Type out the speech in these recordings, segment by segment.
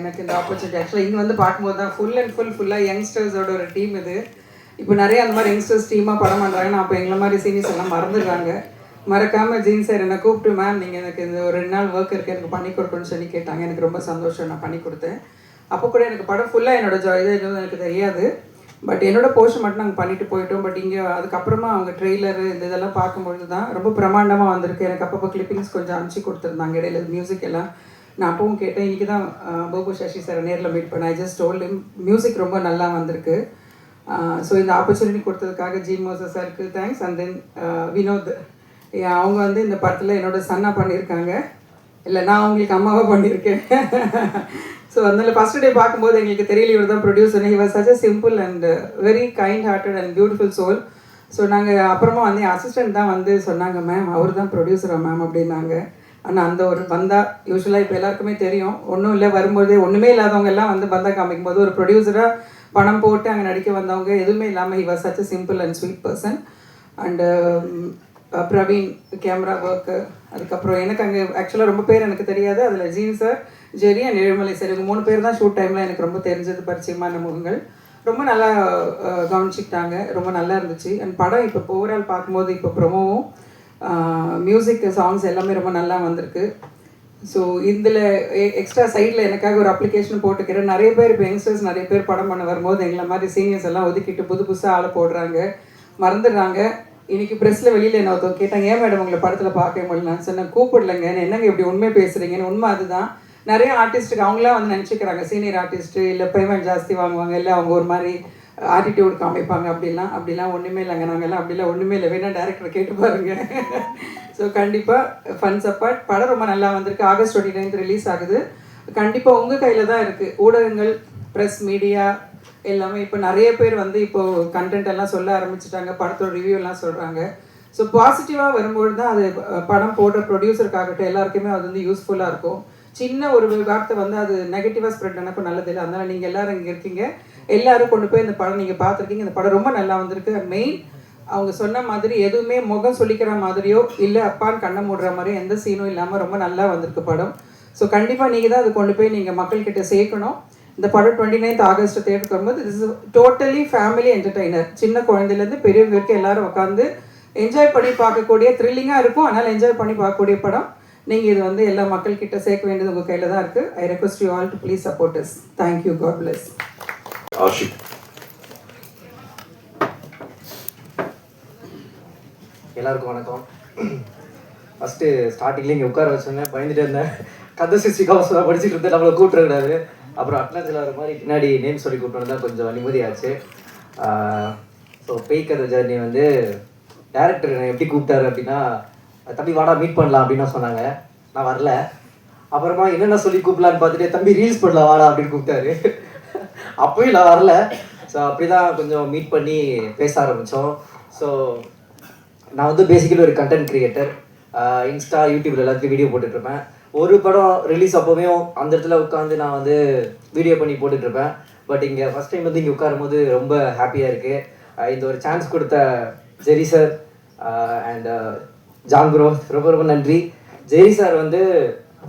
எனக்கு இந்த ஆப்பர்ச்சுனிட்டி ஆக்சுவலாக இங்கே வந்து பார்க்கும்போது தான் ஃபுல் அண்ட் ஃபுல் ஃபுல்லாக யங்ஸ்டர்ஸோட ஒரு டீம் இது. இப்போ நிறைய அந்த மாதிரி யங்ஸ்டர்ஸ் டீமாக படம் பண்ணுறாங்க நான் அப்போ எங்களை மாதிரி சீனியர்ஸ் எல்லாம் மறந்துடுறாங்க. மறக்காமல் ஜீன் சார் என்னை கூப்பிட்டு மேம் நீங்கள் எனக்கு இந்த ஒரு ரெண்டு நாள் ஒர்க் இருக்குது எனக்கு பண்ணி கொடுக்கணும்னு சொல்லி கேட்டாங்க. எனக்கு ரொம்ப சந்தோஷம் நான் பண்ணி கொடுத்தேன். அப்போ கூட எனக்கு படம் ஃபுல்லாக என்னோட ஜா இது எதுவும் எனக்கு தெரியாது. பட் என்னோட போர்ஷன் மட்டும் நாங்கள் பண்ணிட்டு போயிட்டோம். பட் இங்கே அதுக்கப்புறமா அவங்க ட்ரெய்லரு இந்த இதெல்லாம் பார்க்கும்பொழுது தான் ரொம்ப பிரமாண்டமாக வந்திருக்கு. எனக்கு அப்பப்போ கிளிப்பிங்ஸ் கொஞ்சம் அனுப்பிச்சி கொடுத்துருந்தாங்க. இடையில மியூசிக் எல்லாம் நான் அப்பவும் கேட்டேன் இன்றைக்கி தான் போபு சசி சார் நேரில் மீட் பண்ணேன். ஐ ஜஸ்ட் டோல்டு மியூசிக் ரொம்ப நல்லா வந்திருக்கு. ஸோ இந்த ஆப்பர்ச்சுனிட்டி கொடுத்ததுக்காக ஜி மோசஸ் சாருக்கு தேங்க்ஸ் அண்ட் தென் வினோத் அவங்க வந்து இந்த படத்தில் என்னோட சன்னா பண்ணியிருக்காங்க. இல்லை நான் அவங்களுக்கு அம்மாவாக பண்ணியிருக்கேன். ஸோ அதனால் ஃபஸ்ட் டே பார்க்கும்போது எங்களுக்கு தெரியல இவர் தான் producer he was such a simple and very kind hearted and beautiful soul so நாங்கள் அப்புறமா வந்து அசிஸ்டன்ட் தான் வந்து சொன்னாங்க மேம் அவர் தான் ப்ரொடியூசரா மேம் அப்படின்னாங்க. ஆனால் அந்த ஒரு பந்தா யூஸ்வலாக இப்போ எல்லாருக்குமே தெரியும். ஒன்றும் இல்லை வரும்போதே ஒன்றுமே இல்லாதவங்க எல்லாம் வந்து பந்தா காமிக்கும் போது ஒரு ப்ரொடியூசராக பணம் போட்டு அங்கே நடிக்க வந்தவங்க எதுவுமே இல்லாமல் he was such simple and sweet person and Praveen camera work அதுக்கப்புறம் எனக்கு அங்கே ஆக்சுவலாக ரொம்ப பேர் எனக்கு தெரியாது. அதில் Jean sir Jerry and Ezhumalai sir இவங்க மூணு பேர் தான் ஷூட் டைமில் எனக்கு ரொம்ப தெரிஞ்சது பரிச்சயமான முகங்கள். ரொம்ப நல்லா கவனிச்சிக்கிட்டாங்க. ரொம்ப நல்லா இருந்துச்சு. அண்ட் படம் இப்போ ஓவரால் பார்க்கும்போது இப்போ ப்ரொமோவும் மியூசிக் சாங்ஸ் எல்லாமே ரொம்ப நல்லா வந்திருக்கு. ஸோ இதில் எக்ஸ்ட்ரா சைடில் எனக்காக ஒரு அப்ளிகேஷன் போட்டுக்கிறேன். நிறைய பேர் இப்போ யங்ஸ்டர்ஸ் நிறைய பேர் படம் பண்ண வரும்போது எங்களை மாதிரி சீனியர்ஸ் எல்லாம் ஒதுக்கிட்டு புது புதுசாக ஆளை போடுறாங்க. மறந்துடுறாங்க. இன்னைக்கு ப்ரெஸ்ஸில் வெளியில் என்ன ஒருத்தவங்க கேட்டாங்க ஏன் மேடம் உங்களை படத்தில் பார்க்க முடியல? நான் சொன்னேன் கூப்பிடலங்க. என்னங்க இப்படி உண்மை பேசுகிறீங்கன்னு உண்மை அதுதான். நிறைய ஆர்டிஸ்ட்டுக்கு அவங்களாம் வந்து நினச்சிக்கிறாங்க. சீனியர் ஆர்டிஸ்ட்டு இல்லை பேமெண்ட் ஜாஸ்தி வாங்குவாங்க. இல்லை அவங்க ஒரு மாதிரி ஆட்டிடியூட் காமிப்பாங்க. அப்படிலாம் அப்படிலாம் ஒன்றுமே இல்லைங்க. நாங்கள்லாம் அப்படிலாம் ஒன்றுமே இல்லை. வேணா டேரக்டரை கேட்டு பாருங்க. ஸோ கண்டிப்பாக ஃபன்ஸ் அப்பார்ட் படம் ரொம்ப நல்லா வந்திருக்கு. ஆகஸ்ட் டுவெண்ட்டி நைன்த் ரிலீஸ் ஆகுது. கண்டிப்பாக உங்கள் கையில் தான் இருக்குது ஊடகங்கள் ப்ரெஸ் மீடியா எல்லாமே இப்போ நிறைய பேர் வந்து இப்போ கண்டென்ட் எல்லாம் சொல்ல ஆரம்பிச்சிட்டாங்க. படத்தோட ரிவ்யூ எல்லாம் சொல்கிறாங்க ஸோ பாசிட்டிவாக வரும்போது தான் அது படம் போடுற ப்ரொடியூசருக்காகட்டும் எல்லாருக்குமே அது வந்து யூஸ்ஃபுல்லாக இருக்கும். சின்ன ஒரு வார்த்தை வந்து அது நெகட்டிவாக ஸ்ப்ரெட் ஆனப்போ நல்லது இல்லை. அதனால் நீங்கள் எல்லாரும் இங்கே இருக்கீங்க. எல்லாரும் கொண்டு போய் இந்த படம் நீங்கள் பார்த்துருக்கீங்க. இந்த படம் ரொம்ப நல்லா வந்திருக்கு. மெயின் அவங்க சொன்ன மாதிரி எதுவுமே முகம் சொல்லிக்கிற மாதிரியோ இல்லை அப்பான்னு கண்ணை மூடுற மாதிரியோ எந்த சீனும் இல்லாமல் ரொம்ப நல்லா வந்திருக்கு படம். ஸோ கண்டிப்பாக நீங்கள் தான் அது கொண்டு போய் நீங்கள் மக்கள்கிட்ட சேர்க்கணும். இந்த படம் டுவெண்ட்டி நைன்த் ஆகஸ்ட் தேட்டருக்கு வரும்போது இஸ் டோட்டலி ஃபேமிலி என்டர்டைனர் சின்ன குழந்தையிலேருந்து பெரியவங்க வரைக்கும் எல்லாரும் உட்காந்து என்ஜாய் பண்ணி பார்க்கக்கூடிய த்ரில்லிங்காக இருக்கும். அதனால் என்ஜாய் பண்ணி பார்க்கக்கூடிய படம். நீங்கள் இது வந்து எல்லா மக்கள்கிட்ட சேர்க்க வேண்டியது உங்கள் கையில் தான் இருக்குது I request you all to please support is thank you God bless Ashik எல்லாருக்கும் வணக்கம். ஃபஸ்ட்டு ஸ்டார்டிங்லேயே இங்கே உட்கார வச்சோன்னே பயந்துட்டு இருந்தேன். கதை சிஸ்டி கவசம் படிச்சுட்டு இருந்தேன். நம்மளை கூப்பிட்டுருக்காரு அப்புறம் அட்லாஸில் வர மாதிரி பின்னாடி நேம் சொல்லி கூப்பிட்டு தான் கொஞ்சம் நிம்மதியாச்சு. ஸோ பேய் ஜர்னி வந்து டேரக்டர் என்னை எப்படி கூப்பிட்டாரு அப்படின்னா தம்பி வாடா மீட் பண்ணலாம் அப்படின்னு சொன்னாங்க. நான் வரல. அப்புறமா என்னென்ன சொல்லி கூப்பிடலான்னு பார்த்துட்டு தம்பி ரீல்ஸ் பண்ணலாம் வாடா அப்படின்னு கூப்பிட்டாரு. அப்பயும் நான் வரல. ஸோ அப்படி தான் கொஞ்சம் மீட் பண்ணி பேச ஆரம்பித்தோம் ஸோ நான் வந்து பேசிக்கலி ஒரு கண்டென்ட் கிரியேட்டர் இன்ஸ்டா யூடியூப்ல எல்லாத்தையும் வீடியோ போட்டுட்ருப்பேன். ஒரு படம் ரிலீஸ் அப்போவே அந்த இடத்துல உட்காந்து நான் வந்து வீடியோ பண்ணி போட்டுட்ருப்பேன். பட் இங்கே ஃபஸ்ட் டைம் வந்து இங்கே உட்காரும் போது ரொம்ப ஹாப்பியாக இருக்குது இந்த ஒரு சான்ஸ் கொடுத்த Jerry sir and John bro ரொம்ப ரொம்ப நன்றி. ஜெரி சார் வந்து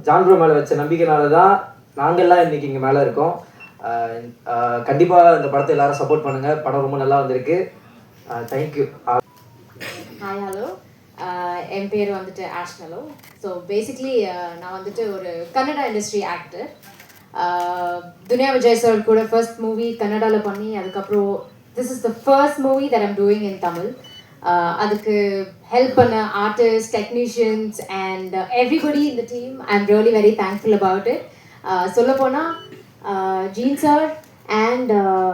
ஜான் ப்ரோ மேலே வச்ச நம்பிக்கைனால தான் நாங்கள்லாம் இன்றைக்கி இங்கே மேலே இருக்கோம். Uh, கண்டிப்பாக இந்த படத்தை எல்லாரும் சப்போர்ட் பண்ணுங்கள் படம் ரொம்ப நல்லா வந்திருக்கு. Uh, thank you hi uh, hello என் பேர் வந்துட்டு ஆஷ்னலோ ஸோ பேசிக்லி நான் வந்துட்டு ஒரு Kannada industry actor Duniya Vijay sir கூட ஃபர்ஸ்ட் மூவி கன்னடாவில் பண்ணி அதுக்கப்புறம் this is the first movie that I'm doing in Tamil அதுக்கு ஹெல்ப் பண்ண ஆர்டிஸ்ட் டெக்னீஷியன்ஸ் அண்ட் எவ்ரிபடி இந்த team I am really very thankful about it சொல்லப்போனால் gene sir and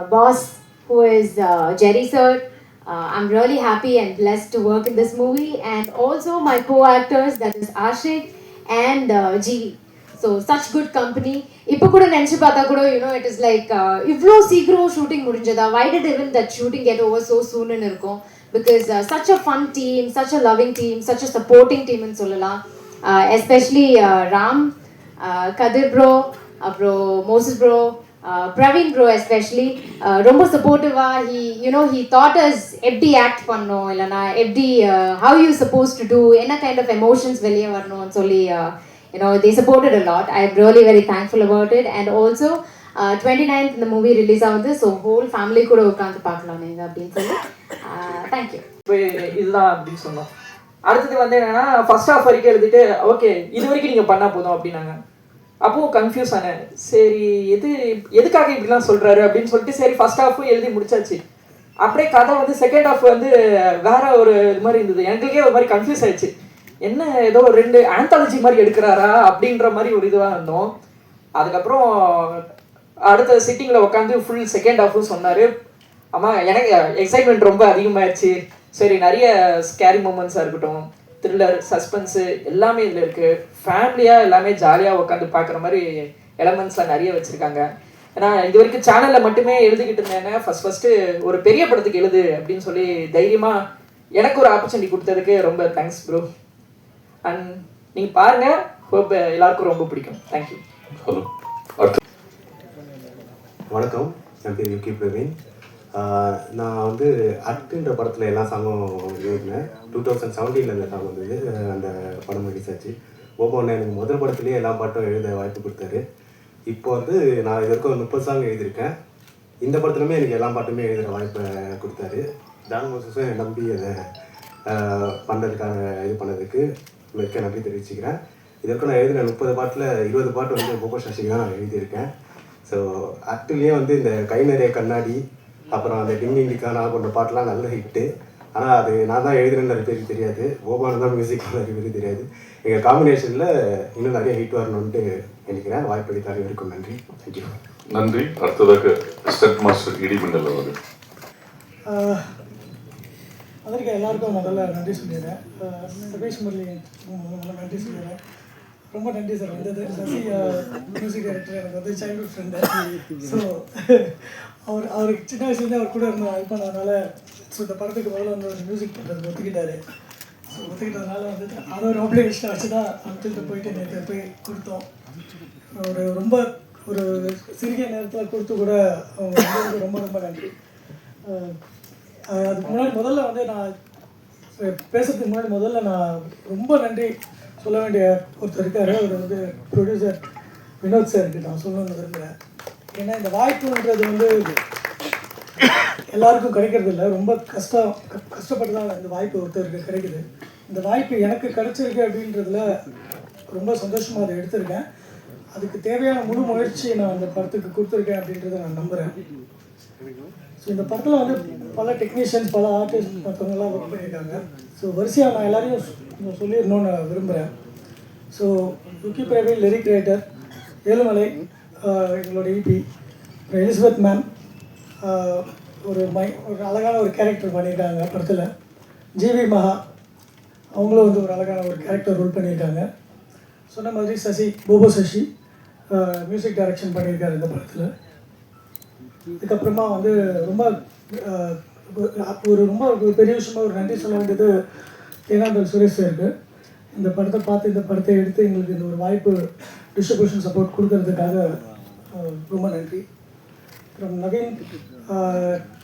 boss who is uh, Jerry sir. Uh, I'm really happy and blessed to work in this movie, and also my co-actors that is Ashik and uh, G. So such good company. இப்போ கூட நினச்சி பார்த்தா கூட you know it is like இவ்வளோ சீக்கிரம் shooting முடிஞ்சதா why did even that shooting get over so soon னு இருக்கும் because such a fun team such a loving team such a supporting team னு சொல்லலாம் எஸ்பெஷலி ராம் கதிர் ப்ரோ அப்புறம் Moses bro Praveen bro especially ரொம்ப சப்போர்ட்டிவாக he you know he taught us எப்படி act பண்ணணும் இல்லைனா எப்படி how you suppose to do என்ன கைண்ட் ஆஃப் எமோஷன்ஸ் வெளியே வரணும்னு சொல்லி you know they supported a lot a lot. I'm really very thankful about it. And also, uh, 29th இந்த movie release ஆகுது ஸோ ஹோல் ஃபேமிலி கூட உட்காந்து பார்க்கலாம் நீங்கள் அப்படின்னு சொல்லி uh, தேங்க்யூ இதுதான் அப்படின்னு சொன்னோம் அடுத்தது வந்து என்னன்னா ஃபர்ஸ்ட் ஆஃப் வரைக்கும் எழுதிட்டு ஓகே இது வரைக்கும் நீங்கள் பண்ணால் போதும் அப்படின்னாங்க அப்போது கன்ஃபியூஸ் ஆனேன் சரி எது எதுக்காக இப்படிலாம் சொல்கிறாரு அப்படின்னு சொல்லிட்டு சரி ஃபஸ்ட் ஹாஃபும் எழுதி முடிச்சாச்சு. அப்படியே கதை வந்து செகண்ட் ஹாஃப் வந்து வேற ஒரு இது மாதிரி இருந்தது. எங்களுக்கே ஒரு மாதிரி கன்ஃபியூஸ் ஆயிடுச்சு. என்ன ஏதோ ஒரு ரெண்டு ஆந்தாலஜி மாதிரி எடுக்கிறாரா அப்படின்ற மாதிரி ஒரு இதுவாக இருந்தோம். அதுக்கப்புறம் அடுத்த சிட்டிங்கில் உட்காந்து ஃபுல் செகண்ட் ஹாஃபும் சொன்னார். ஆமாம் எனக்கு எக்ஸைட்மெண்ட் ரொம்ப அதிகமாகிடுச்சு சரி நிறைய ஸ்கேரி மூமெண்ட்ஸாக இருக்கட்டும். த்ரில்லர் சஸ்பென்ஸு எல்லாமே இதில் இருக்குது ஃபேமிலியாக எல்லாமே ஜாலியாக உட்காந்து பார்க்குற மாதிரி எலமெண்ட்ஸ்லாம் நிறைய வச்சுருக்காங்க. ஏன்னா இது வரைக்கும் சேனலில் மட்டுமே எழுதிக்கிட்டு இருந்தேன்னா ஃபஸ்ட் ஃபஸ்ட்டு ஒரு பெரிய படத்துக்கு எழுது அப்படின்னு சொல்லி தைரியமாக எனக்கு ஒரு ஆப்பர்ச்சுனிட்டி கொடுத்ததுக்கு ரொம்ப தேங்க்ஸ் ப்ரோ அண்ட் நீங்கள் பாருங்கள் ஹோப் எல்லாருக்கும் ரொம்ப பிடிக்கும். தேங்க்யூ ஹலோ வணக்கம். என் பேர் யுகி பிரவீன் நான் வந்து அட்டுன்ற படத்தில் எல்லா சாங்கும் எழுதினேன் டூ தௌசண்ட் செவன்டீனில் இந்த சாங் வந்தது. அந்த படம் ரிலீஸ் ஆச்சு. ஒவ்வொன்று எனக்கு முதல் படத்துலேயே எல்லா பாட்டும் எழுத வாய்ப்பு கொடுத்தாரு. இப்போ வந்து நான் இது வரைக்கும் முப்பது சாங் எழுதியிருக்கேன். இந்த படத்துலையுமே எனக்கு எல்லா பாட்டுமே எழுதுகிற வாய்ப்பை கொடுத்தாரு. டான் மோசஸும் நம்பி அதை ஆஹ் பண்ணுறதுக்காக இது பண்ணதுக்கு மிக்க நன்றி தெரிவிச்சுக்கிறேன். இது நான் எழுதின முப்பது பாட்டில் இருபது பாட்டு வந்து போகோ சசிக்கு தான் நான் எழுதியிருக்கேன். ஸோ ஆக்சுவலியே வந்து இந்த கை நிறைய கண்ணாடி அப்புறம் அந்த டிங்கிங் டிக்கானா போன்ற பாட்டெலாம் நல்ல ஹிட்டு. ஆனால் அது நான் தான் எழுதுனேன்னு நிறைய பேருக்கு தெரியாது. ஓபானு தான் மியூசிக் நிறைய பேருக்கு தெரியாது. எங்கள் காம்பினேஷனில் இன்னும் நிறைய ஹிட் வரணும்ன்ட்டு நினைக்கிறேன். வாய்ப்பு அளித்த அனைவருக்கும் நன்றி. தேங்க்யூ நன்றி. அடுத்ததாக ஸ்டெப் மாஸ்டர் இடிமின்னல் அவர்கள். அதற்கு எல்லாருக்கும் முதல்ல நன்றி சொல்லிடுறேன். சபேஷ் முரளி முதல்ல நன்றி சொல்லிடுறேன். ரொம்ப நன்றி சார். வந்தது சசி மியூசிக் டைரக்டர் எனக்கு வந்து சைல்ட்ஹுட் ஃப்ரெண்டு ஸோ அவர் அவருக்கு சின்ன வயசுலேருந்து அவர் கூட இருந்தோம் ஹெல்ப் பண்ணதுனால ஸோ இந்த படத்துக்கு முதல்ல வந்து ஒரு மியூசிக் பண்ணுறது ஒத்துக்கிட்டாரு. ஸோ ஒத்துக்கிட்டதுனால வந்து அதை ஒரு ஆப்ளிகேஷனை வச்சு தான் அங்கிள்கிட்ட போயிட்டு நேற்று போய் கொடுத்தோம். ஒரு ரொம்ப ஒரு சிறிய நேரத்தில் கொடுத்து கூட அவங்க ரொம்ப ரொம்ப நன்றி. அதுக்கு முன்னாடி முதல்ல வந்து நான் பேசுறதுக்கு முன்னாடி முதல்ல நான் ரொம்ப நன்றி சொல்ல வேண்டிய ஒருத்தர் இருக்காரு. அவர் வந்து ப்ரொடியூசர் வினோத் சாருக்கு நான் சொல்லணும்னு விரும்புகிறேன் ஏன்னா இந்த வாய்ப்புன்றது வந்து எல்லாருக்கும் கிடைக்கிறது இல்லை. ரொம்ப கஷ்டம் கஷ்டப்பட்டு தான் இந்த வாய்ப்பு ஒருத்தருக்கு கிடைக்குது. இந்த வாய்ப்பு எனக்கு கிடைச்சிருக்கு அப்படின்றதுல ரொம்ப சந்தோஷமாக அதை எடுத்திருக்கேன். அதுக்கு தேவையான முழு முயற்சியை நான் அந்த படத்துக்கு கொடுத்துருக்கேன் அப்படின்றத நான் நம்புகிறேன் ஸோ இந்த படத்தில் வந்து பல டெக்னீஷியன்ஸ் பல ஆர்டிஸ்ட் மற்றவங்கலாம் ஒர்க் பண்ணியிருக்காங்க. ஸோ வரிசையாக நான் எல்லாரையும் சொல்லிடணும்னு நான் விரும்புகிறேன் so Lockie Praveen lyric writer Ezhumalai எங்களோட இபி எலிசபெத் மேம் ஒரு மை ஒரு அழகான ஒரு கேரக்டர் பண்ணியிருக்காங்க படத்தில். ஜிவி மகா அவங்களும் வந்து ஒரு அழகான ஒரு கேரக்டர் ரோல் பண்ணியிருக்காங்க. சொன்ன மாதிரி சசி போபோ சசி மியூசிக் டைரக்ஷன் பண்ணியிருக்காரு இந்த படத்தில். இதுக்கப்புறமா வந்து ரொம்ப ஒரு ரொம்ப ஒரு பெரிய விஷயமா ஒரு நன்றி சொல்ல வேண்டியது தேனாந்தல் சுரேஷ் சாருக்கு. இந்த படத்தை பார்த்து இந்த படத்தை எடுத்து எங்களுக்கு இந்த ஒரு வாய்ப்பு டிஸ்ட்ரிபியூஷன் சப்போர்ட் கொடுக்கறதுக்காக ரொம்ப நன்றி. அப்புறம் நவீன்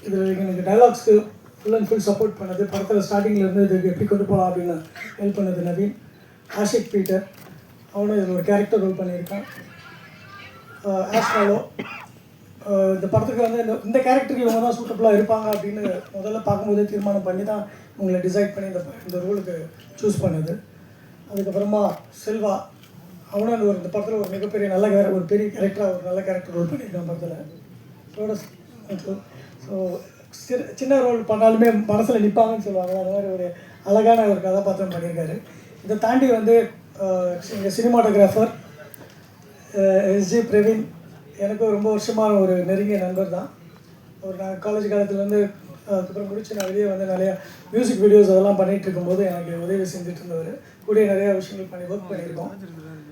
இதில் எனக்கு டைலாக்ஸ்க்கு ஃபுல் அண்ட் ஃபுல் சப்போர்ட் பண்ணது படத்தில் ஸ்டார்டிங்கில் இருந்து இதுக்கு எப்படி கொண்டு போகலாம் அப்படின்னு ஹெல்ப் பண்ணது நவீன். ஆஷிக் பீட்டர். அவனும் இதில் ஒரு கேரக்டர் ரோல் பண்ணியிருக்கான். ஆஸ்ட்ராலோ இந்த படத்துக்கு வந்து இந்த இந்த கேரக்டருக்கு இவங்க தான் சூட்டபுளாக இருப்பாங்க அப்படின்னு முதல்ல பார்க்கும்போதே தீர்மானம் பண்ணி தான் இவங்களை டிசைட் பண்ணி இந்த இந்த ரோலுக்கு சூஸ் பண்ணுது. அதுக்கப்புறமா செல்வா அவனும் ஒரு இந்த படத்தில் ஒரு மிகப்பெரிய நல்ல கேர ஒரு பெரிய கேரக்டராக ஒரு நல்ல கேரக்டர் ரோல் பண்ணியிருக்கான் படத்தில். ஸோ சின்ன ரோல் பண்ணாலுமே மனசில் நிற்பாங்கன்னு சொல்லுவாங்க அந்த மாதிரி ஒரு அழகான ஒரு கதாபாத்திரம் பண்ணியிருக்காரு. இதை தாண்டி வந்து எங்கள் சினிமாட்டோகிராஃபர் எஸ்ஜி பிரவீன் எனக்கு ரொம்ப வருஷமான ஒரு நெருங்கிய நண்பர் தான். ஒரு நான் காலேஜ் காலத்துலேருந்து அதுக்கப்புறம் முடிச்சு நான் வெளியே வந்து நிறையா மியூசிக் வீடியோஸ் அதெல்லாம் பண்ணிகிட்டு இருக்கும்போது எனக்கு உதவி செஞ்சுட்டு இருந்தவர். கூட நிறைய விஷயங்கள் பண்ணி ஒர்க் பண்ணியிருக்கோம்.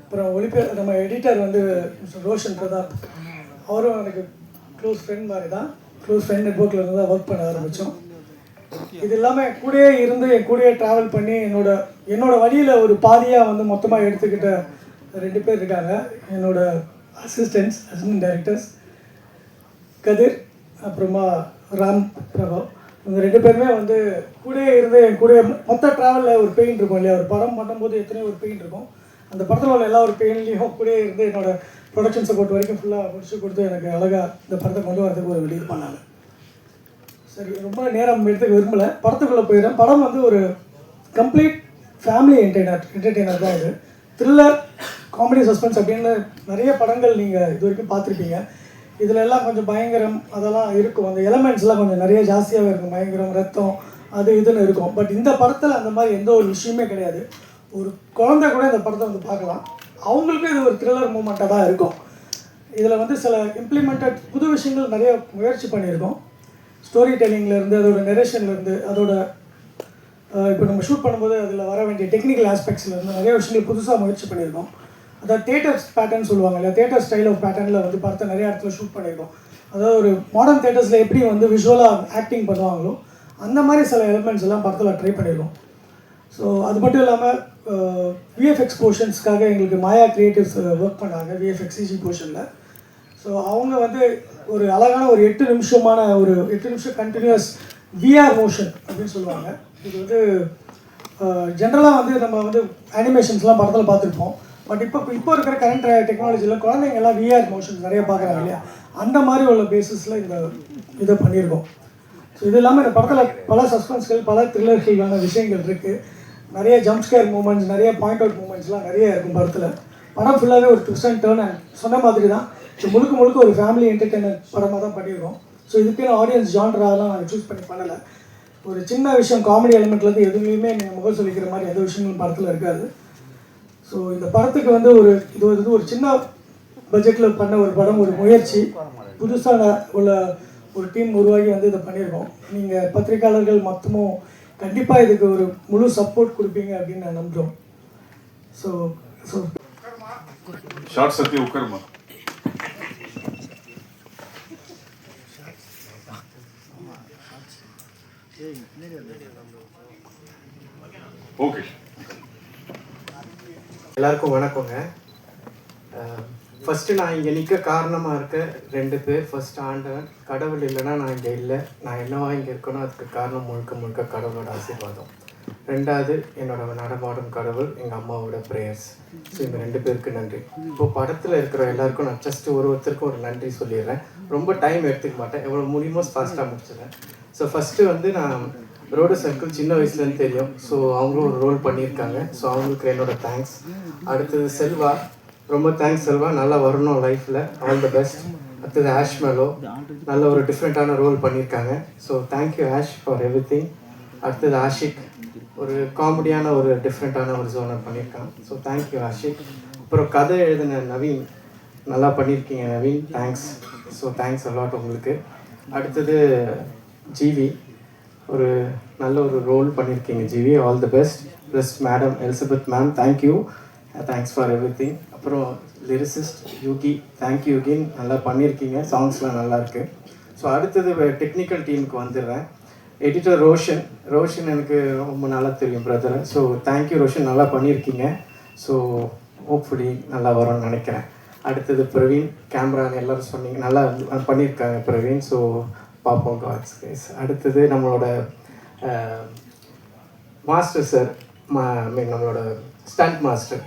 அப்புறம் ஒளிப்பே நம்ம எடிட்டர் வந்து மிஸ்டர் ரோஷன் பிரதாப். அவரும் எனக்கு க்ளோஸ் ஃப்ரெண்ட் மாதிரி தான். க்ளோஸ் ஃப்ரெண்ட் நெட்ஒர்க்கில் இருந்து தான் ஒர்க் பண்ண ஆரம்பித்தோம் இது இல்லாமல் கூடயே இருந்து என் கூடயே ட்ராவல் பண்ணி என்னோட என்னோட வழியில் ஒரு பாதியாக வந்து மொத்தமாக எடுத்துக்கிட்ட ரெண்டு பேர் இருக்காங்க. என்னோட அசிஸ்டன்ட்ஸ் அசிஸ்டன்ட் டைரக்டர்ஸ் கதிர் அப்புறமா ராம் பிரபா இவங்க ரெண்டு பேருமே வந்து கூடயே இருந்து என் கூட மொத்த ட்ராவலில் ஒரு பெயின் இருக்கும் இல்லையா? ஒரு படம் பண்ணும்போது எத்தனையோ ஒரு பெயின் இருக்கும். அந்த படத்தில் உள்ள எல்லா ஒரு பெயின்லேயும் கூட இருந்து என்னோட ப்ரொடக்ஷன் சப்போர்ட் வரைக்கும் ஃபுல்லாக முடிச்சு கொடுத்து எனக்கு அழகாக இந்த படத்தை கொண்டு வரதுக்கு ஒரு வெளியே பண்ணாங்க. சரி ரொம்ப நேரம் எடுத்துக்க விரும்பலை. படத்துக்குள்ளே போயிடுறேன். படம் வந்து ஒரு கம்ப்ளீட் ஃபேமிலி என்டர்டைனர் என்டர்டெய்னர் தான் இது. த்ரில்லர் காமெடி சஸ்பென்ஸ் அப்படின்னு நிறைய படங்கள் நீங்கள் இது வரைக்கும் பார்த்துருப்பீங்க. இதில் எல்லாம் கொஞ்சம் பயங்கரம் அதெல்லாம் இருக்கும். அந்த எலமெண்ட்ஸ்லாம் கொஞ்சம் நிறைய ஜாஸ்தியாகவே இருக்கும். பயங்கரம் ரத்தம் அது இதுன்னு இருக்கும். பட் இந்த படத்தில் அந்த மாதிரி எந்த ஒரு விஷயமே கிடையாது. ஒரு குழந்தை கூட இந்த படத்தை வந்து பார்க்கலாம். அவங்களுக்கும் இது ஒரு த்ரில்லர் மூமெண்ட்டாக தான் இருக்கும். இதில் வந்து சில இம்ப்ளிமெண்டட் புது விஷயங்கள் நிறைய முயற்சி பண்ணியிருக்கோம். ஸ்டோரி டெல்லிங்லேருந்து அதோட நெரேஷன்லேருந்து அதோட இப்போ நம்ம ஷூட் பண்ணும்போது அதில் வர வேண்டிய டெக்னிக்கல் ஆஸ்பெக்ட்ஸ்லேருந்து நிறைய விஷயங்கள் புதுசாக முயற்சி பண்ணியிருக்கோம். அதாவது தேட்டர் பேட்டர்ன் சொல்லுவாங்க இல்லை தேட்டர் ஸ்டைல் ஆஃப் பேட்டர்னில் வந்து பார்த்து நிறைய இடத்துல ஷூட் பண்ணியிருக்கோம். அதாவது ஒரு மாடர்ன் தேட்டர்ஸில் எப்படி வந்து விஷுவலாக ஆக்டிங் பண்ணுவாங்களோ அந்த மாதிரி சில எலிமெண்ட்ஸ் எல்லாம் படத்தில் ட்ரை பண்ணியிருக்கோம். ஸோ அது மட்டும் இல்லாமல் விஎஃப்எக்ஸ் போர்ஷன்ஸ்க்காக எங்களுக்கு மாயா கிரியேட்டிவ்ஸ் ஒர்க் பண்ணாங்க விஎஃப்எக்ஸ் சிஜி போர்ஷனில் ஸோ அவங்க வந்து ஒரு அழகான ஒரு எட்டு நிமிஷமான ஒரு எட்டு நிமிஷம் கண்டினியூஸ் விஆர் மோஷன் அப்படின்னு சொல்லுவாங்க. இது வந்து ஜென்ரலாக வந்து நம்ம வந்து அனிமேஷன்ஸ்லாம் படத்தில் பார்த்துருப்போம். பட் இப்போ இப்போ இருக்கிற கரண்ட் டெக்னாலஜியில் குழந்தைங்க எல்லாம் விஆர் மோஷன்ஸ் நிறைய பார்க்குறாங்க இல்லையா? அந்த மாதிரி உள்ள பேசிஸில் இந்த இதை பண்ணியிருக்கோம். ஸோ இது இல்லாமல் இந்த படத்தில் பல சஸ்பென்ஸ்கள் பல த்ரில்லர்களான விஷயங்கள் இருக்குது நிறைய ஜம்ப் ஸ்கேர் மூமெண்ட்ஸ் நிறைய பாயிண்ட் அவுட் மூமெண்ட்ஸ்லாம் நிறைய இருக்கும் படத்தில். படம் ஃபுல்லாகவே ஒரு ட்விஸ்ட் அண்ட் டேர்ன் சொன்ன மாதிரி தான். ஸோ முழுக்க முழுக்க ஒரு ஃபேமிலி என்டர்டெயின்மெண்ட் படமாக தான் பண்ணியிருக்கோம். ஸோ இதுக்குன்னு ஆடியன்ஸ் ஜான்ராலாம் நாங்கள் சூஸ் பண்ணி பண்ணலை. ஒரு சின்ன விஷயம் காமெடி எலிமெண்ட்லேருந்து எதுவுமே நீங்கள் முகம் சொல்லிக்கிற மாதிரி எந்த விஷயங்களும் படத்தில் இருக்காது. ஸோ இந்த படத்துக்கு வந்து ஒரு இது வந்து ஒரு சின்ன பட்ஜெட்டில் பண்ண ஒரு படம் ஒரு முயற்சி. புதுசாக உள்ள ஒரு டீம் உருவாகி வந்து இதை பண்ணியிருக்கோம் நீங்கள் பத்திரிக்கையாளர்கள் மொத்தமும் கண்டிப்பாக இதுக்கு ஒரு முழு சப்போர்ட் கொடுப்பீங்க அப்படின்னு நான் நம்புகிறோம் ஸோ ஸோ ஷார்ட் சத்யா உக்கர்மா? ஓகே எல்லாருக்கும் வணக்கங்க. ஃபஸ்ட்டு நான் இங்கே நிற்க காரணமாக இருக்க ரெண்டு பேர். ஃபஸ்ட் ஆண்டவன். கடவுள் இல்லைன்னா நான் இங்கே இல்லை. நான் என்னவா இங்கே இருக்கணும் அதுக்கு காரணம் முழுக்க முழுக்க கடவுளோட ஆசீர்வாதம். ரெண்டாவது என்னோட நடமாடும் கடவுள் எங்கள் அம்மாவோட ப்ரேயர்ஸ் ஸோ இந்த ரெண்டு பேருக்கு நன்றி. இப்போ படத்தில் இருக்கிற எல்லாருக்கும் நான் ஜஸ்ட் ஒரு ஒருத்தருக்கும் ஒரு நன்றி சொல்லிடுறேன். ரொம்ப டைம் எடுத்துக்க மாட்டேன். எவ்வளோ முடியுமோ ஃபாஸ்ட்டாக முடிச்சிடுறேன். ஸோ ஃபஸ்ட்டு வந்து நான் ரோடு சர்க்கிள் சின்ன வயசுலேருந்து தெரியும். ஸோ அவங்களும் ஒரு ரோல் பண்ணியிருக்காங்க. ஸோ அவங்களுக்கு என்னோட தேங்க்ஸ் அடுத்தது செல்வா. ரொம்ப தேங்க்ஸ் செல்வா. நல்லா வரணும் லைஃப்பில் ஆல் த பெஸ்ட் அடுத்தது ஆஷ் மேலோ. நல்ல ஒரு டிஃப்ரெண்ட்டான ரோல் பண்ணியிருக்காங்க. So thank you Ash for everything அடுத்தது ஆஷிக். ஒரு காமெடியான ஒரு டிஃப்ரெண்ட்டான ஒரு ஜோனர் பண்ணியிருக்காங்க. So thank you Ashik. அப்புறம் கதை எழுதின நவீன். நல்லா பண்ணியிருக்கீங்க Naveen. Thanks so thanks a lot உங்களுக்கு. அடுத்தது ஜிவி. ஒரு நல்ல ஒரு ரோல் பண்ணியிருக்கீங்க. GV all the best plus madam Elizabeth ma'am thank you thanks for everything அப்புறம் லிரிசிஸ்ட் யூகி தேங்க்யூ யூகின் நல்லா பண்ணியிருக்கீங்க. சாங்ஸ்லாம் நல்லாயிருக்கு ஸோ அடுத்தது டெக்னிக்கல் டீமுக்கு வந்துடுறேன். எடிட்டர் ரோஷன் ரோஷன் எனக்கு ரொம்ப நல்லா தெரியும் பிரதர் ஸோ தேங்க்யூ ரோஷன் நல்லா பண்ணியிருக்கீங்க. ஸோ ஹோப்ஃபுல்லி நல்லா வரும்னு நினைக்கிறேன். அடுத்தது பிரவீன். கேமரான்னு எல்லோரும் சொன்னீங்க. நல்லா பண்ணியிருக்காங்க பிரவீன். ஸோ பார்ப்போம் காட்ஸ் கேஸ் அடுத்தது நம்மளோட மாஸ்டர் சார் மா மீன் நம்மளோட ஸ்டண்ட் மாஸ்டர்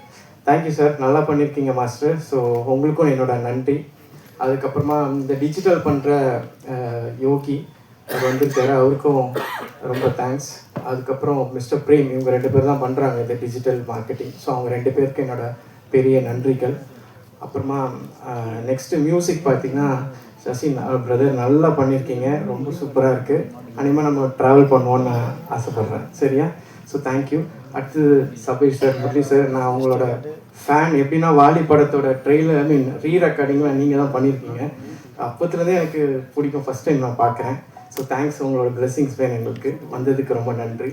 தேங்க்யூ சார் நல்லா பண்ணியிருக்கீங்க மாஸ்டர் ஸோ உங்களுக்கும் என்னோட நன்றி. அதுக்கப்புறமா இந்த டிஜிட்டல் பண்ணுற யோகி அவர் வந்திருக்காரு. அவருக்கும் ரொம்ப தேங்க்ஸ் அதுக்கப்புறம் மிஸ்டர் பிரேம் இவங்க ரெண்டு பேர் தான் பண்ணுறாங்க இந்த டிஜிட்டல் மார்க்கெட்டிங் ஸோ அவங்க ரெண்டு பேருக்கு என்னோட பெரிய நன்றிகள். அப்புறமா நெக்ஸ்ட்டு மியூசிக் பார்த்தீங்கன்னா சசி பிரதர் நல்லா பண்ணியிருக்கீங்க ரொம்ப சூப்பராக இருக்குது அனிமேல் நம்ம ட்ராவல் பண்ணுவோன்னு நான் ஆசைப்பட்றேன். சரியா? ஸோ தேங்க்யூ அடுத்து சபீஷ் சார் முரளி சார் நான் உங்களோட ஃபேன் எப்படின்னா வாலி படத்தோட ட்ரெயிலர் ஐ மீன் ரீ ரெக்கார்டிங்லாம் நீங்கள் தான் பண்ணியிருக்கீங்க அப்போத்துலேருந்தே எனக்கு பிடிக்கும். ஃபஸ்ட் டைம் நான் பார்க்குறேன். ஸோ தேங்க்ஸ் உங்களோட பிளெஸ்ஸிங்ஸ் வேணும் எங்களுக்கு. வந்ததுக்கு ரொம்ப நன்றி.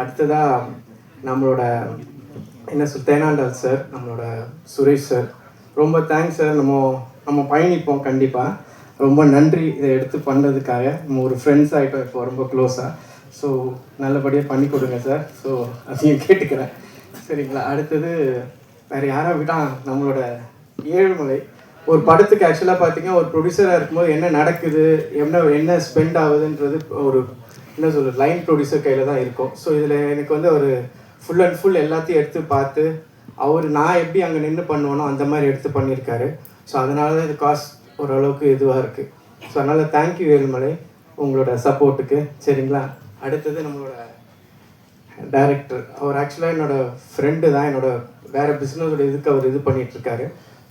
அடுத்ததாக நம்மளோட என்ன சொல் தேனாண்டால் சார் நம்மளோட சுரேஷ் சார் ரொம்ப தேங்க்ஸ் சார் நம்ம நம்ம பயணிப்போம் கண்டிப்பாக ரொம்ப நன்றி இதை எடுத்து பண்ணதுக்காக. நம்ம ஒரு ஃப்ரெண்ட்ஸ் ஆகிட்டோம் இப்போ ரொம்ப க்ளோஸாக ஸோ நல்லபடியாக பண்ணி கொடுங்க சார் ஸோ அதையும் கேட்டுக்கிறேன். சரிங்களா? அடுத்தது வேறு யாரை விட்டால் நம்மளோட ஏழுமலை. ஒரு படத்துக்கு ஆக்சுவலாக பார்த்தீங்கன்னா ஒரு ப்ரொடியூசராக இருக்கும்போது என்ன நடக்குது என்ன என்ன ஸ்பெண்ட் ஆகுதுன்றது ஒரு என்ன சொல்ற லைன் ப்ரொடியூசர் கையில் தான் இருக்கும். ஸோ இதில் எனக்கு வந்து ஒரு ஃபுல் அண்ட் ஃபுல் எல்லாத்தையும் எடுத்து பார்த்து அவர் நான் எப்படி அங்கே நின்று பண்ணுவேனோ அந்த மாதிரி எடுத்து பண்ணியிருக்காரு. ஸோ அதனால தான் இது காஸ்ட் ஓரளவுக்கு இதுவாக இருக்குது ஸோ அதனால் தேங்க்யூ வேலுமலை உங்களோட சப்போர்ட்டுக்கு சரிங்களா? அடுத்தது நம்மளோட டைரக்டர் அவர் ஆக்சுவலாக என்னோடய ஃப்ரெண்டு தான். என்னோட வேறு பிஸ்னஸோட இதுக்கு அவர் இது பண்ணிகிட்ருக்காரு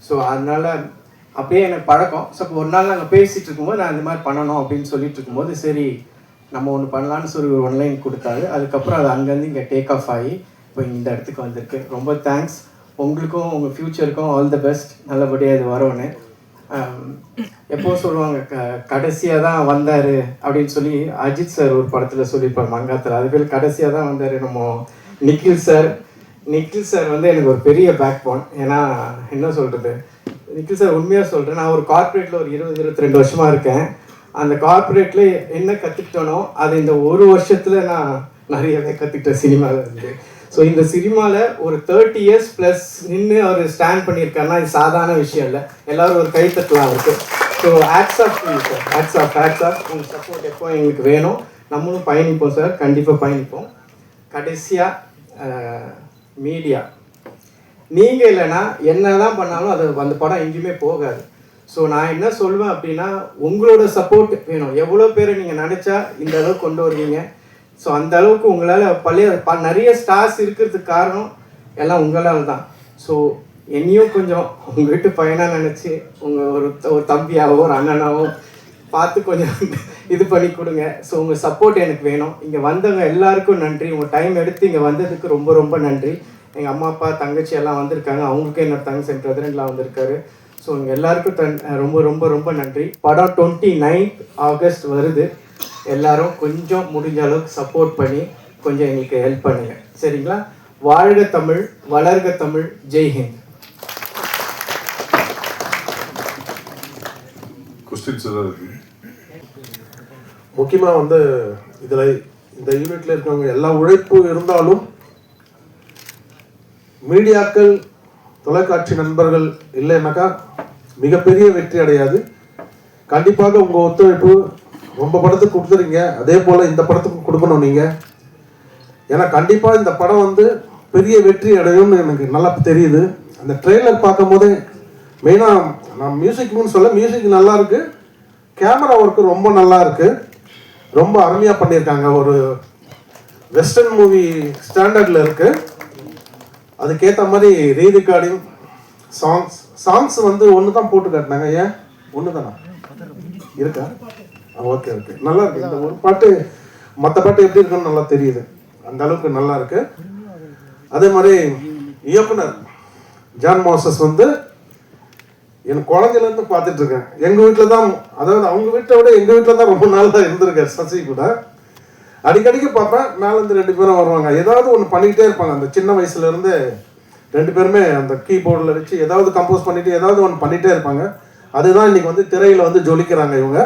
ஸோ அதனால் அப்படியே எனக்கு பழக்கம். ஸோ ஒரு நாள் நாங்கள் பேசிகிட்டு இருக்கும்போது நான் இந்த மாதிரி பண்ணணும் அப்படின்னு சொல்லிட்டு இருக்கும்போது சரி நம்ம ஒன்று பண்ணலான்னு சொல்லி ஒரு ஒன்லைன் கொடுத்தாரு. அதுக்கப்புறம் அது அங்கேருந்து இங்கே டேக் ஆஃப் ஆகி இப்போ இந்த இடத்துக்கு வந்திருக்கு. ரொம்ப தேங்க்ஸ் உங்களுக்கும் உங்கள் ஃப்யூச்சருக்கும் ஆல் த பெஸ்ட் நல்லபடியாக இது வரோன்னு எப்போ சொல்லுவாங்க? க கடைசியாக தான் வந்தார் அப்படின்னு சொல்லி அஜித் சார் ஒரு படத்தில் சொல்லியிருப்பார் மங்காத்தில் அது பேர் கடைசியாக தான் வந்தார் நம்ம நிக்கில் சார் நிக்கில் சார் வந்து எனக்கு ஒரு பெரிய பேக் போன் ஏன்னா என்ன சொல்கிறது நிக்கில் சார் உண்மையாக சொல்கிறேன் நான் ஒரு கார்ப்பரேட்டில் ஒரு இருபது இருபத்தி ரெண்டு வருஷமாக இருக்கேன். அந்த கார்ப்பரேட்டில் என்ன கற்றுக்கிட்டனோ அது இந்த ஒரு வருஷத்தில் நான் நிறையவே கற்றுக்கிட்டேன் சினிமாவில் இருந்து. ஸோ இந்த சினிமாவில் ஒரு தேர்ட்டி இயர்ஸ் ப்ளஸ் நின்று அவர் ஸ்டாண்ட் பண்ணியிருக்காருன்னா இது சாதாரண விஷயம் இல்லை. எல்லாரும் ஒரு கைத்தட்டலாம் அவருக்கு. So hats off sir hats off hats off உங்கள் சப்போர்ட் எப்போ எங்களுக்கு வேணும்? நம்மளும் பயணிப்போம் சார் கண்டிப்பாக பயணிப்போம். கடைசியாக மீடியா நீங்கள் இல்லைன்னா என்ன தான் பண்ணாலும் அது அந்த படம் எங்கேயுமே போகாது. ஸோ நான் என்ன சொல்வேன் அப்படின்னா உங்களோட சப்போர்ட் வேணும். எவ்வளோ பேரை நீங்கள் நினச்சா இந்த அளவுக்கு கொண்டு வருவீங்க? ஸோ அந்த அளவுக்கு உங்களால் பழைய ப நிறைய ஸ்டார்ஸ் இருக்கிறதுக்கு காரணம் எல்லாம் உங்களால் தான். ஸோ என்னையும் கொஞ்சம் உங்கள் வீட்டு பையனாக நினச்சி உங்கள் ஒரு ஒரு தம்பியாவோ ஒரு அண்ணனாவோ பார்த்து கொஞ்சம் இது பண்ணி கொடுங்க. ஸோ உங்கள் சப்போர்ட் எனக்கு வேணும். இங்கே வந்தவங்க எல்லாருக்கும் நன்றி. உங்கள் டைம் எடுத்து இங்கே வந்ததுக்கு ரொம்ப ரொம்ப நன்றி. எங்கள் அம்மா அப்பா தங்கச்சி எல்லாம் வந்திருக்காங்க. அவங்களுக்கும் என்னோட தங்கச்சி என் பிரதரெண்ட்லாம் வந்திருக்காரு. ஸோ உங்கள் எல்லாருக்கும் தன் ரொம்ப ரொம்ப ரொம்ப நன்றி. படம் டுவெண்ட்டி நைன்த் ஆகஸ்ட் வருது. எல்லாரும் கொஞ்சம் முடிஞ்ச அளவுக்கு சப்போர்ட் பண்ணி கொஞ்சம் எங்களுக்கு ஹெல்ப் பண்ணுங்க. சரிங்களா? வாழ்க தமிழ் வளர்க தமிழ் ஜெய் ஹிந்த். கொஸ்டின்ஸ் ஏதாவது முக்கியமாக வந்து இதில் இந்த யூனிட்ல இருக்கிறவங்க எல்லா உழைப்பு இருந்தாலும் மீடியாக்கள் தொலைக்காட்சி நண்பர்கள் இல்லைன்னாக்கா மிகப்பெரிய வெற்றி அடையாது. கண்டிப்பாக உங்கள் ஒத்துழைப்பு ரொம்ப படத்துக்கு கொடுத்துறீங்க. அதே போல் இந்த படத்துக்கு கொடுக்கணும் நீங்கள் ஏன்னா கண்டிப்பாக இந்த படம் வந்து பெரிய வெற்றி அடையும்னு எனக்கு நல்லா தெரியுது. அந்த ட்ரெய்லர் பார்க்கும் போதே மெயினாக நான் மியூசிக்னு சொல்ல மியூசிக் நல்லா இருக்கு. கேமரா ஒர்க்கு ரொம்ப நல்லா இருக்கு. ரொம்ப அருமையாக பண்ணியிருக்காங்க. ஒரு வெஸ்டர்ன் மூவி ஸ்டாண்டர்டில் இருக்கு. அதுக்கேற்ற மாதிரி ரீ ரெக்கார்டிங் சாங்ஸ் சாங்ஸ் வந்து ஒன்று தான் போட்டு காட்டினாங்க. ஏன்? ஒன்று தானா இருக்கா? ஓகே ஓகே நல்லா இருக்கு. இந்த ஒரு பாட்டு மற்ற பாட்டு எப்படி இருக்குன்னு நல்லா தெரியுது. அந்த அளவுக்கு நல்லா இருக்கு. அதே மாதிரி இயக்குனர் ஜான் மோசஸ் வந்து என் குழந்தையிலேருந்து பார்த்துட்டு இருக்கேன். எங்கள் வீட்டில் தான் அதாவது அவங்க வீட்டை விட எங்கள் வீட்டில் தான் ரொம்ப நாள் தான் இருந்திருக்கேன் சசி கூட. அடிக்கடிக்கு பார்ப்பேன். மேலேருந்து ரெண்டு பேரும் வருவாங்க. ஏதாவது ஒன்று பண்ணிக்கிட்டே இருப்பாங்க. அந்த சின்ன வயசுலேருந்து ரெண்டு பேருமே அந்த கீபோர்டில் வச்சு ஏதாவது கம்போஸ் பண்ணிவிட்டு ஏதாவது ஒன்று பண்ணிகிட்டே இருப்பாங்க. அதுதான் இன்றைக்கி வந்து திரையில் வந்து ஜொலிக்கிறாங்க இவங்க.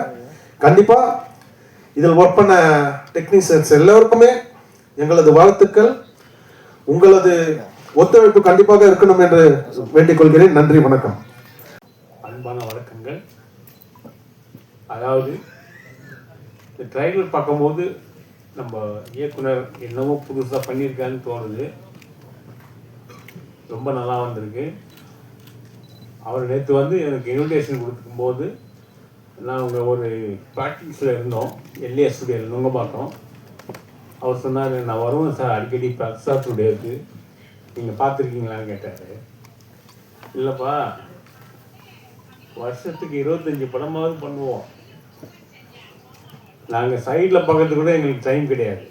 கண்டிப்பாக இதில் ஒர்க் பண்ண டெக்னீஷியன்ஸ் எல்லோருக்குமே எங்களது வாழ்த்துக்கள். உங்களது ஒத்துழைப்பு கண்டிப்பாக இருக்கணும் என்று வேண்டிக் கொள்கிறேன். நன்றி வணக்கம். அன்பான வணக்கங்கள். அதாவது இந்த ட்ரைலர் பார்க்கும்போது நம்ம இயக்குனர் என்னவோ புதுசாக பண்ணியிருக்கான்னு தோணுது. ரொம்ப நல்லா வந்திருக்கு. அவர் நேற்று வந்து எனக்கு இன்விடேஷன் கொடுக்கும்போது நாங்கள் ஒரு ப்ராக்டிஸில் இருந்தோம். எல்ஏ ஸ்டுடியோவில் பார்த்தோம். அவர் சொன்னார் நான் வருவேன் சார் அடிக்கடி பிரக்ஸா ஸ்டுடியோவுக்கு நீங்கள் பார்த்துருக்கீங்களான்னு கேட்டார். இல்லைப்பா. வருஷத்துக்கு இருபத்தஞ்சி படமாவது பண்ணுவோம். நாங்கள் சைடில் பக்கத்து கூட எங்களுக்கு டைம் கிடையாது.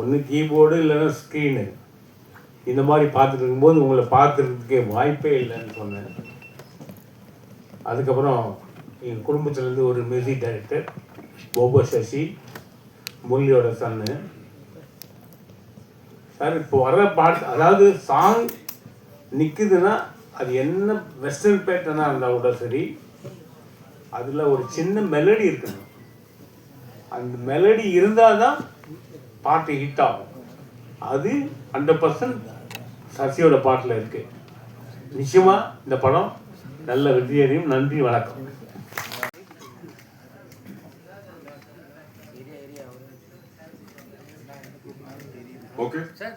ஒன்று கீபோர்டு இல்லைன்னா ஸ்க்ரீனு இந்த மாதிரி பார்த்துட்டு இருக்கும்போது உங்களை பார்த்துருக்கே வாய்ப்பே இல்லைன்னு சொன்னேன். அதுக்கப்புறம் எங்கள் குடும்பத்திலேருந்து ஒரு மியூசிக் டைரக்டர் போபோ சசி முரளியோட சன்னு சார் இப்போ வர்ற பாட்டு அதாவது சாங் நிற்குதுன்னா அது என்ன வெஸ்டர்ன் பேட்டர்னாக இருந்தால் கூட சரி அதில் ஒரு சின்ன மெலடி இருக்கணும். அந்த மெலடி இருந்தால் தான் பாட்டு ஹிட் ஆகும். அது ஹண்ட்ரட் பர்சன்ட் சசியோட பாட்டில் இருக்குது நிச்சயமாக இந்த படம் நல்ல வெற்றியடையும் நன்றி வணக்கம். ஓகே